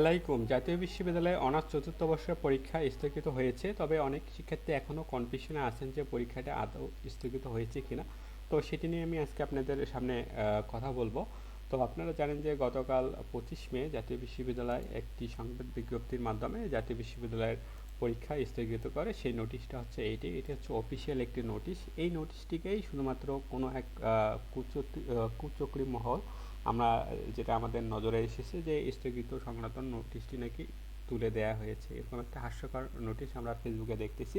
আলাইকুম জাতীয় বিশ্ববিদ্যালয়ে অনার্স চতুর্থ বর্ষের পরীক্ষা স্থগিত হয়েছে, তবে অনেক শিক্ষার্থী এখনও কনফিউশনে আছেন যে পরীক্ষাটা আদৌ স্থগিত হয়েছে কিনা। তো সেটি নিয়ে আমি আজকে আপনাদের সামনে কথা বলব। তো আপনারা জানেন যে গতকাল পঁচিশ মে জাতীয় বিশ্ববিদ্যালয় একটি সংবাদ বিজ্ঞপ্তির মাধ্যমে জাতীয় বিশ্ববিদ্যালয়ের পরীক্ষা স্থগিত করে। সেই নোটিশটা হচ্ছে এইটি, এটি হচ্ছে অফিসিয়াল একটি নোটিশ এই নোটিশটিকেই শুধুমাত্র কোনো এক কুচক্রি মহল আমরা, যেটা আমাদের নজরে এসেছে যে স্থগিত সংক্রান্ত নোটিশটি নাকি তুলে দেওয়া হয়েছে। এরকম একটা হাস্যকর নোটিশ আমরা ফেসবুকে দেখতেছি।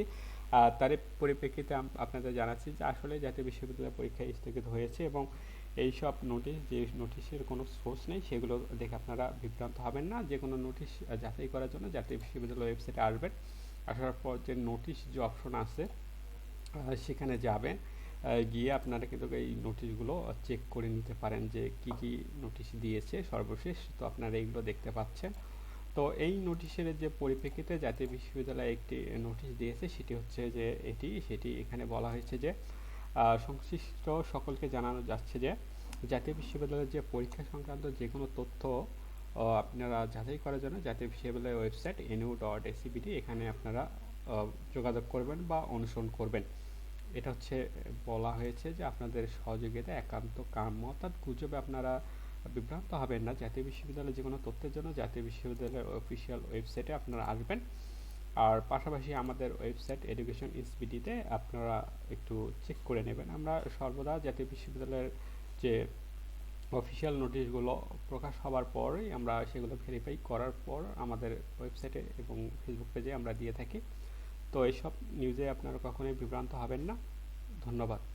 তার পরিপ্রেক্ষিতে আপনাদের জানাচ্ছি যে আসলে জাতীয় বিশ্ববিদ্যালয় পরীক্ষা স্থগিত হয়েছে এবং এই সব নোটিশ যে নোটিশের কোনো সোর্স নেই, সেগুলো দেখে আপনারা বিভ্রান্ত হবেন না। যে কোনো নোটিশ যাচাই করার জন্য জাতীয় বিশ্ববিদ্যালয় ওয়েবসাইটে আসবেন। আসার পর যে নোটিশ যে অপশন আছে সেখানে যাবেন। গিয়ে আপনারা কিন্তু এই নোটিশগুলো চেক করে নিতে পারেন যে কি কি নোটিশ দিয়েছে সর্বশেষ। তো আপনারা এইগুলো দেখতে পাচ্ছেন। তো এই নোটিশের যে পরিপ্রেক্ষিতে জাতীয় বিশ্ববিদ্যালয় একটি নোটিশ দিয়েছে, সেটি হচ্ছে যে এটি, সেটি এখানে বলা হয়েছে যে সংশ্লিষ্ট সকলকে জানানো যাচ্ছে যে, জাতীয় বিশ্ববিদ্যালয়ের যে পরীক্ষা সংক্রান্ত যে কোনো তথ্য আপনারা যাচাই করার জন্য জাতীয় বিশ্ববিদ্যালয়ের ওয়েবসাইট এনইউ ডট এসিবিডি এখানে আপনারা যোগাযোগ করবেন বা অনুসরণ করবেন। এটা হচ্ছে, বলা হয়েছে যে আপনাদের সহযোগিতা, একান্ত কাম্য। অর্থাৎ গুজবে আপনারা বিভ্রান্ত হবেন না। জাতীয় বিশ্ববিদ্যালয়ের যে কোনো তথ্যের জন্য জাতীয় বিশ্ববিদ্যালয়ের অফিসিয়াল ওয়েবসাইটে আপনারা আসবেন। আর পাশাপাশি আমাদের ওয়েবসাইট এডুকেশন ইন্সপিটিতে আপনারা একটু চেক করে নেবেন। আমরা সর্বদা জাতীয় বিশ্ববিদ্যালয়ের যে অফিসিয়াল নোটিশগুলো প্রকাশ হওয়ার পরই আমরা সেগুলো ভেরিফাই করার পর আমাদের ওয়েবসাইটে এবং ফেসবুক পেজে আমরা দিয়ে থাকি। তো এইসব নিউজে আপনারা কখনোই বিভ্রান্ত হবেন না। ধন্যবাদ।